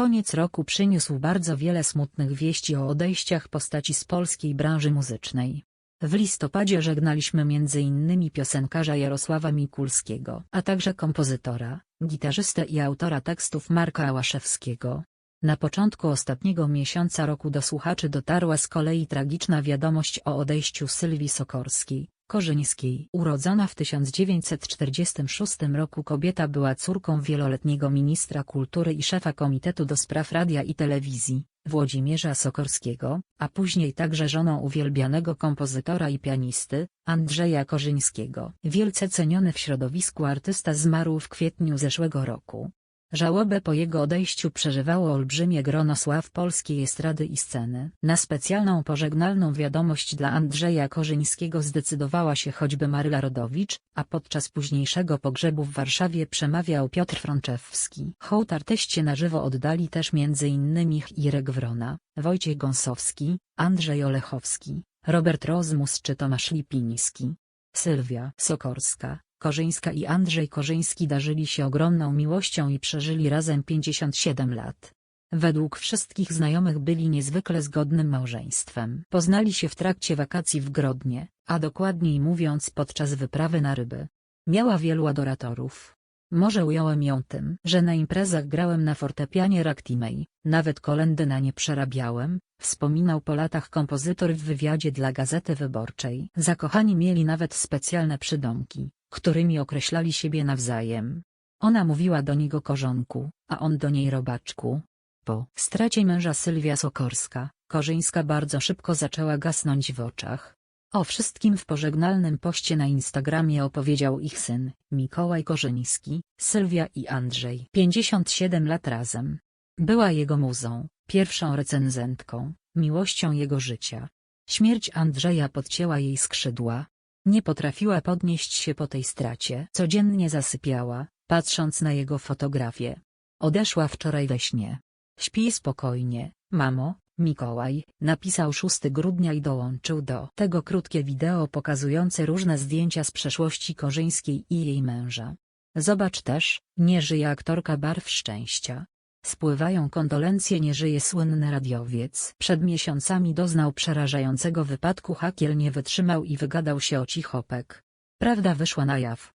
Koniec roku przyniósł bardzo wiele smutnych wieści o odejściach postaci z polskiej branży muzycznej. W listopadzie żegnaliśmy m.in. piosenkarza Jarosława Mikulskiego, a także kompozytora, gitarzystę i autora tekstów Marka Ałaszewskiego. Na początku ostatniego miesiąca roku do słuchaczy dotarła z kolei tragiczna wiadomość o odejściu Sylwii Sokorskiej, Korzyńskiej. Urodzona w 1946 roku kobieta była córką wieloletniego ministra kultury i szefa Komitetu do Spraw Radia i Telewizji, Włodzimierza Sokorskiego, a później także żoną uwielbianego kompozytora i pianisty, Andrzeja Korzyńskiego. Wielce ceniony w środowisku artysta zmarł w kwietniu zeszłego roku. Żałobę po jego odejściu przeżywało olbrzymie grono sław polskiej estrady i sceny. Na specjalną pożegnalną wiadomość dla Andrzeja Korzyńskiego zdecydowała się choćby Maryla Rodowicz, a podczas późniejszego pogrzebu w Warszawie przemawiał Piotr Frączewski. Hołd artyście na żywo oddali też m.in. Irek Wrona, Wojciech Gąsowski, Andrzej Olechowski, Robert Rozmus czy Tomasz Lipiński. Sylwia Sokorska, Korzyńska i Andrzej Korzyński darzyli się ogromną miłością i przeżyli razem 57 lat. Według wszystkich znajomych byli niezwykle zgodnym małżeństwem. Poznali się w trakcie wakacji w Grodnie, a dokładniej mówiąc podczas wyprawy na ryby. Miała wielu adoratorów. Może ująłem ją tym, że na imprezach grałem na fortepianie Raktimej, nawet kolendy na nie przerabiałem, wspominał po latach kompozytor w wywiadzie dla Gazety Wyborczej. Zakochani mieli nawet specjalne przydomki, którymi określali siebie nawzajem. Ona mówiła do niego korzonku, a on do niej robaczku. Po stracie męża Sylwia Sokorska, Korzyńska bardzo szybko zaczęła gasnąć w oczach. O wszystkim w pożegnalnym poście na Instagramie opowiedział ich syn, Mikołaj Korzyński, Sylwia i Andrzej. 57 lat razem. Była jego muzą, pierwszą recenzentką, miłością jego życia. Śmierć Andrzeja podcięła jej skrzydła, nie potrafiła podnieść się po tej stracie. Codziennie zasypiała, patrząc na jego fotografię. Odeszła wczoraj we śnie. Śpi spokojnie, mamo, Mikołaj, napisał 6 grudnia i dołączył do tego krótkie wideo pokazujące różne zdjęcia z przeszłości Korzyńskiej i jej męża. Zobacz też, nie żyje aktorka Barw Szczęścia. Spływają kondolencje nie żyje słynny radiowiec. Przed miesiącami doznał przerażającego wypadku hakiel nie wytrzymał i wygadał się o cichopek. Prawda wyszła na jaw,